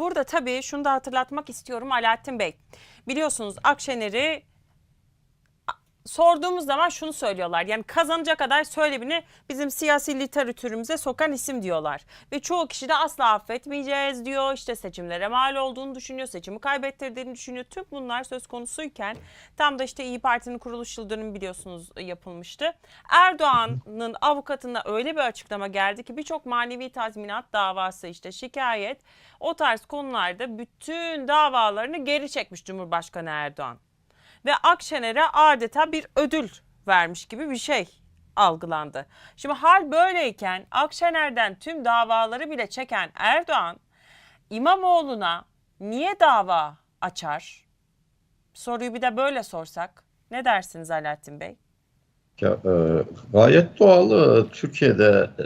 burada tabii şunu da hatırlatmak istiyorum Alaaddin Bey. Biliyorsunuz Akşener'i sorduğumuz zaman şunu söylüyorlar. Yani kazanacak aday söylebini bizim siyasi literatürümüze sokan isim diyorlar. Ve çoğu kişi de asla affetmeyeceğiz diyor. İşte seçimlere mal olduğunu düşünüyor. Seçimi kaybettirdiğini düşünüyor. Tüm bunlar söz konusuyken tam da işte İyi Parti'nin kuruluş yıl biliyorsunuz yapılmıştı. Erdoğan'ın avukatına öyle bir açıklama geldi ki birçok manevi tazminat davası işte şikayet o tarz konularda bütün davalarını geri çekmiş Cumhurbaşkanı Erdoğan ve Akşener'e adeta bir ödül vermiş gibi bir şey algılandı. Şimdi hal böyleyken Akşener'den tüm davaları bile çeken Erdoğan İmamoğlu'na niye dava açar? Soruyu bir de böyle sorsak ne dersiniz Alaaddin Bey? Ya, e, gayet doğal. E, Türkiye'de e,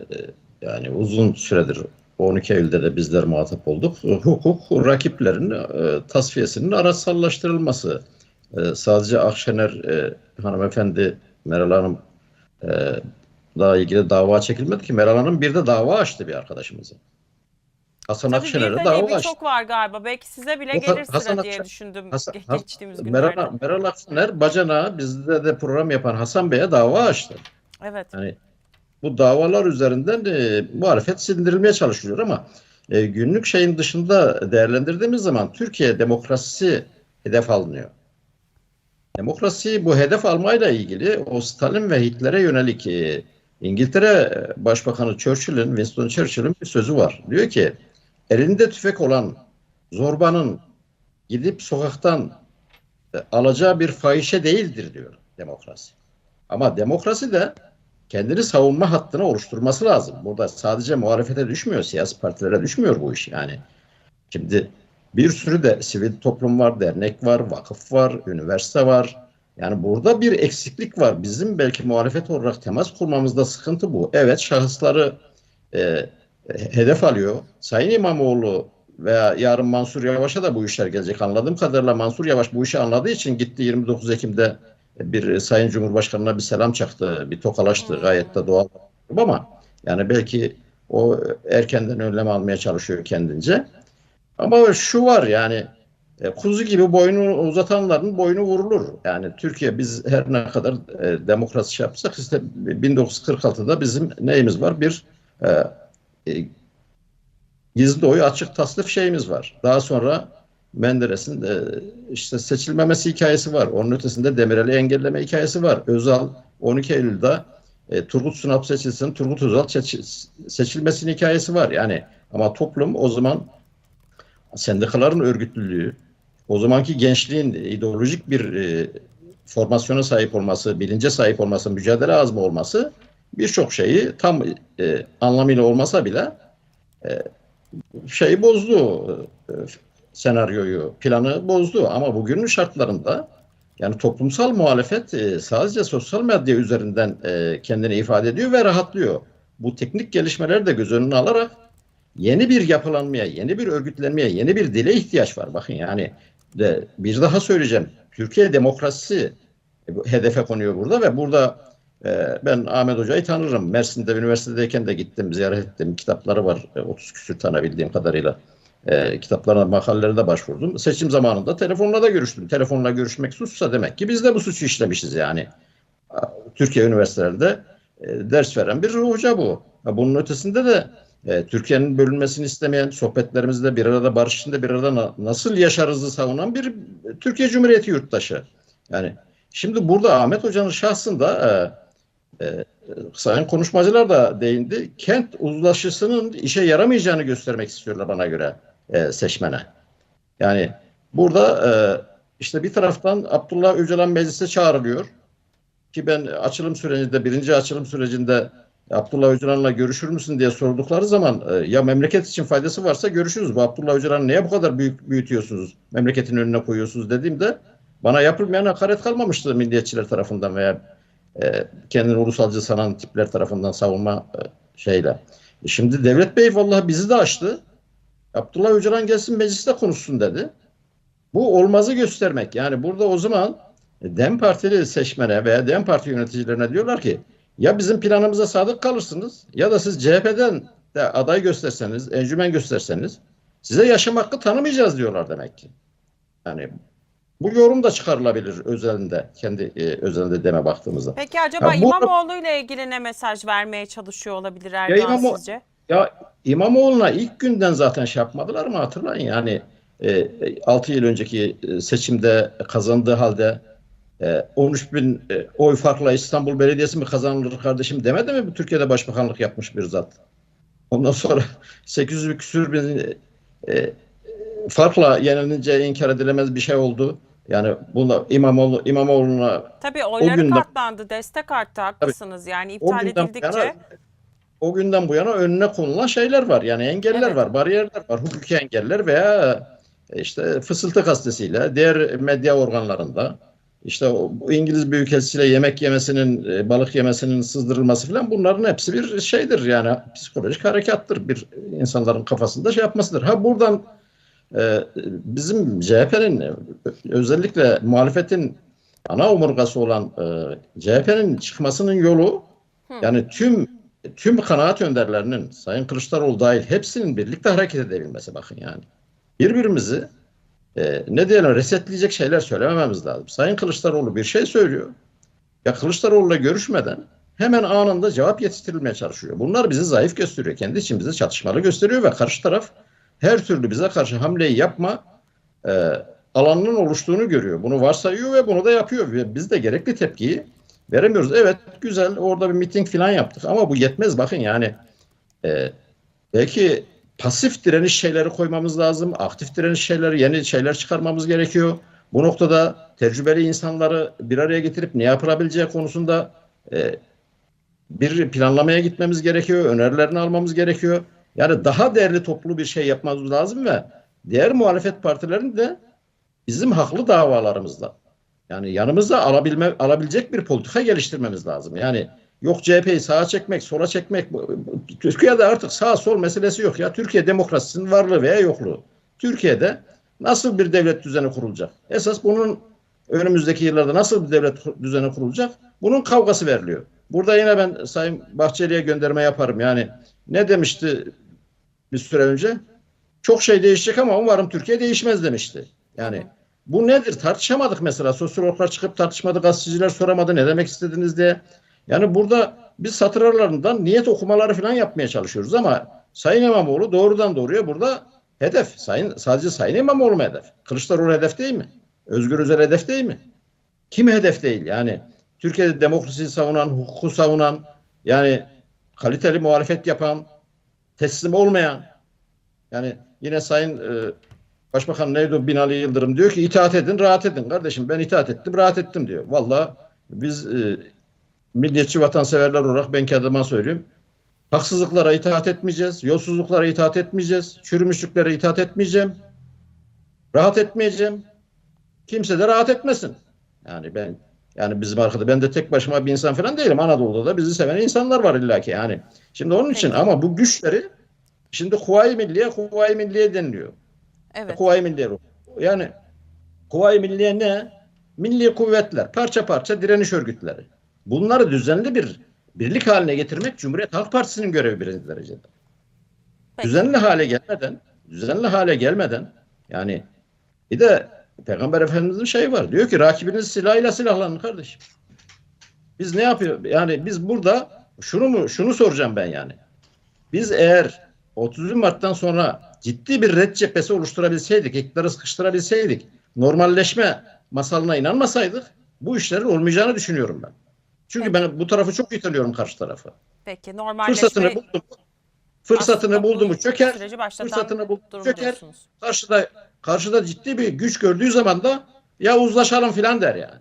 yani uzun süredir 12 Eylül'de de bizler muhatap olduk. Hukuk rakiplerin e, tasfiyesinin araçsallaştırılması. E, sadece Akşener e, hanımefendi Meral Hanım e, daha ilgili dava çekilmedi ki Meral Hanım bir de dava açtı bir arkadaşımıza. Hasan Tabii Akşener'e dava açtı. birçok var galiba. Belki size bile Hasan- gelir sıra Hasan diye Akşener- düşündüm Hasan- ge- Has- geçtiğimiz günlerde. Meral, Meral Akşener bacana bizde de program yapan Hasan Bey'e dava açtı. Evet. Yani bu davalar üzerinden e, muhalefet sindirilmeye çalışılıyor ama e, günlük şeyin dışında değerlendirdiğimiz zaman Türkiye demokrasisi hedef alınıyor. Demokrasi bu hedef almayla ilgili o Stalin ve Hitler'e yönelik e, İngiltere Başbakanı Churchill'in, Winston Churchill'in bir sözü var. Diyor ki elinde tüfek olan zorbanın gidip sokaktan e, alacağı bir fahişe değildir diyor demokrasi. Ama demokrasi de kendini savunma hattını oluşturması lazım. Burada sadece muhalefete düşmüyor, siyasi partilere düşmüyor bu iş yani. Şimdi bir sürü de sivil toplum var, dernek var, vakıf var, üniversite var. Yani burada bir eksiklik var. Bizim belki muhalefet olarak temas kurmamızda sıkıntı bu. Evet şahısları e, hedef alıyor. Sayın İmamoğlu veya yarın Mansur Yavaş'a da bu işler gelecek. Anladığım kadarıyla Mansur Yavaş bu işi anladığı için gitti 29 Ekim'de bir Sayın Cumhurbaşkanı'na bir selam çaktı, bir tokalaştı gayet de doğal ama yani belki o erkenden önlem almaya çalışıyor kendince. Ama şu var yani e, kuzu gibi boynu uzatanların boynu vurulur. Yani Türkiye biz her ne kadar e, demokrasi şey yapsak işte 1946'da bizim neyimiz var? Bir e, e, gizli oyu açık tasnif şeyimiz var. Daha sonra Menderes'in e, işte seçilmemesi hikayesi var. Onun ötesinde Demirel'i engelleme hikayesi var. Özal 12 Eylül'de e, Turgut Sunap seçilsin, Turgut Özal seç- seçilmesinin hikayesi var. Yani ama toplum o zaman sendikaların örgütlülüğü, o zamanki gençliğin ideolojik bir e, formasyona sahip olması, bilince sahip olması, mücadele azmi olması birçok şeyi tam e, anlamıyla olmasa bile e, şeyi bozdu. E, senaryoyu, planı bozdu. Ama bugünün şartlarında yani toplumsal muhalefet e, sadece sosyal medya üzerinden e, kendini ifade ediyor ve rahatlıyor. Bu teknik gelişmeleri de göz önüne alarak yeni bir yapılanmaya, yeni bir örgütlenmeye, yeni bir dile ihtiyaç var. Bakın yani de bir daha söyleyeceğim. Türkiye demokrasisi e, hedefe konuyor burada ve burada e, ben Ahmet Hoca'yı tanırım. Mersin'de üniversitedeyken de gittim, ziyaret ettim. Kitapları var. E, 30 küsür tane bildiğim kadarıyla. E, kitaplarına, makalelerine başvurdum. Seçim zamanında telefonla da görüştüm. Telefonla görüşmek suçsa demek ki biz de bu suçu işlemişiz yani. Türkiye üniversitelerinde e, ders veren bir hoca bu. Bunun ötesinde de e, Türkiye'nin bölünmesini istemeyen, sohbetlerimizde bir arada barış içinde bir arada na- nasıl yaşarızı savunan bir Türkiye Cumhuriyeti yurttaşı. Yani şimdi burada Ahmet Hoca'nın şahsında e, e, sayın konuşmacılar da değindi. Kent uzlaşısının işe yaramayacağını göstermek istiyorlar bana göre e, seçmene. Yani burada e, işte bir taraftan Abdullah Öcalan meclise çağrılıyor ki ben açılım sürecinde birinci açılım sürecinde Abdullah Öcalan'la görüşür müsün diye sordukları zaman e, ya memleket için faydası varsa görüşürüz. Bu Abdullah Öcalan'ı niye bu kadar büyük büyütüyorsunuz? Memleketin önüne koyuyorsunuz dediğimde bana yapılmayan hakaret kalmamıştı milliyetçiler tarafından veya e, kendini ulusalcı sanan tipler tarafından savunma e, şeyle. E, şimdi Devlet Bey vallahi bizi de açtı. Abdullah Öcalan gelsin mecliste konuşsun dedi. Bu olmazı göstermek. Yani burada o zaman DEM Partili seçmene veya DEM Parti yöneticilerine diyorlar ki ya bizim planımıza sadık kalırsınız ya da siz CHP'den de aday gösterseniz, encümen gösterseniz Size yaşam hakkı tanımayacağız diyorlar demek ki. Yani bu yorum da çıkarılabilir özelinde, kendi e, özelinde deme baktığımızda. Peki acaba Ya bu- İmamoğlu ile ilgili ne mesaj vermeye çalışıyor olabilir Erdoğan İmamo- sizce? Ya İmamoğlu'na ilk günden zaten şey yapmadılar mı hatırlayın yani e, 6 yıl önceki e, seçimde kazandığı halde e, 13 bin e, oy farkla İstanbul Belediyesi mi kazanılır kardeşim demedi mi bu Türkiye'de başbakanlık yapmış bir zat. Ondan sonra 800 küsür bin e, farkla yenilince inkar edilemez bir şey oldu. Yani bunda İmamoğlu İmamoğlu'na Tabii oyları günden- katlandı, destek arttı haklısınız. Yani o iptal bu edildikçe yana o günden bu yana önüne konulan şeyler var. Yani engeller Evet. var, bariyerler var, hukuki engeller veya e, işte fısıltı gazetesiyle, diğer medya organlarında işte o, İngiliz Büyükelçisiyle yemek yemesinin, e, balık yemesinin sızdırılması falan bunların hepsi bir şeydir. Yani psikolojik harekattır. Bir insanların kafasında şey yapmasıdır. Ha buradan e, bizim CHP'nin e, özellikle muhalefetin ana omurgası olan e, CHP'nin çıkmasının yolu yani tüm tüm kanaat önderlerinin Sayın Kılıçdaroğlu dahil hepsinin birlikte hareket edebilmesi bakın yani. Birbirimizi e, ne diyelim resetleyecek şeyler söylemememiz lazım. Sayın Kılıçdaroğlu bir şey söylüyor. Ya Kılıçdaroğlu'yla görüşmeden hemen anında cevap yetiştirilmeye çalışıyor. Bunlar bizi zayıf gösteriyor. Kendi içimizde çatışmalı gösteriyor ve karşı taraf her türlü bize karşı hamleyi yapma e, alanının oluştuğunu görüyor. Bunu varsayıyor ve bunu da yapıyor. Ve biz de gerekli tepkiyi veremiyoruz. Evet güzel orada bir miting falan yaptık ama bu yetmez bakın yani e, belki pasif direniş şeyleri koymamız lazım. Aktif direniş şeyleri yeni şeyler çıkarmamız gerekiyor. Bu noktada tecrübeli insanları bir araya getirip ne yapılabileceği konusunda e, bir planlamaya gitmemiz gerekiyor. Önerilerini almamız gerekiyor. Yani daha değerli toplu bir şey yapmamız lazım ve diğer muhalefet partilerinin de bizim haklı davalarımızda yani yanımızda alabilme, alabilecek bir politika geliştirmemiz lazım. Yani yok CHP'yi sağa çekmek, sola çekmek. Türkiye'de artık sağ sol meselesi yok ya. Türkiye demokrasisinin varlığı veya yokluğu. Türkiye'de nasıl bir devlet düzeni kurulacak? Esas bunun önümüzdeki yıllarda nasıl bir devlet düzeni kurulacak? Bunun kavgası veriliyor. Burada yine ben Sayın Bahçeli'ye gönderme yaparım. Yani ne demişti bir süre önce? Çok şey değişecek ama umarım Türkiye değişmez demişti. Yani bu nedir? Tartışamadık mesela. Sosyologlar çıkıp tartışmadı, gazeteciler soramadı ne demek istediniz diye. Yani burada biz satır aralarından niyet okumaları falan yapmaya çalışıyoruz ama Sayın İmamoğlu doğrudan doğruya burada hedef. Sayın, sadece Sayın İmamoğlu mu hedef? Kılıçdaroğlu hedef değil mi? Özgür Özel hedef değil mi? Kim hedef değil? Yani Türkiye'de demokrasiyi savunan, hukuku savunan, yani kaliteli muhalefet yapan, teslim olmayan, yani yine Sayın e, Başbakan neydi Binali Yıldırım diyor ki itaat edin, rahat edin. Kardeşim ben itaat ettim, rahat ettim diyor. Valla biz e, milliyetçi vatanseverler olarak ben kendime söyleyeyim. Haksızlıklara itaat etmeyeceğiz, yolsuzluklara itaat etmeyeceğiz, çürümüşlüklere itaat etmeyeceğim. Rahat etmeyeceğim. Kimse de rahat etmesin. Yani ben yani bizim arkada ben de tek başıma bir insan falan değilim. Anadolu'da da bizi seven insanlar var illaki yani. Şimdi onun için ama bu güçleri şimdi Kuvayi Milliye, Kuvayi Milliye deniliyor. Evet. Kuvayi Milliye. Yani Kuvayi Milliye ne? Milli kuvvetler, parça parça direniş örgütleri. Bunları düzenli bir birlik haline getirmek Cumhuriyet Halk Partisi'nin görevi birinci derecede. Peki. Düzenli hale gelmeden, düzenli hale gelmeden yani bir de Peygamber Efendimiz'in şeyi var. Diyor ki rakibiniz silahıyla silahlanın kardeşim. Biz ne yapıyor? Yani biz burada şunu mu şunu soracağım ben yani. Biz eğer 30 Mart'tan sonra ciddi bir red cephesi oluşturabilseydik, iktidarı sıkıştırabilseydik, normalleşme masalına inanmasaydık bu işlerin olmayacağını düşünüyorum ben. Çünkü ben bu tarafı çok yıkılıyorum karşı tarafı. Peki normalleşme Fırsatını buldum. Fırsatını buldu mu çöker. Fırsatını buldu çöker. diyorsunuz. Karşıda karşıda ciddi bir güç gördüğü zaman da ya uzlaşalım filan der yani.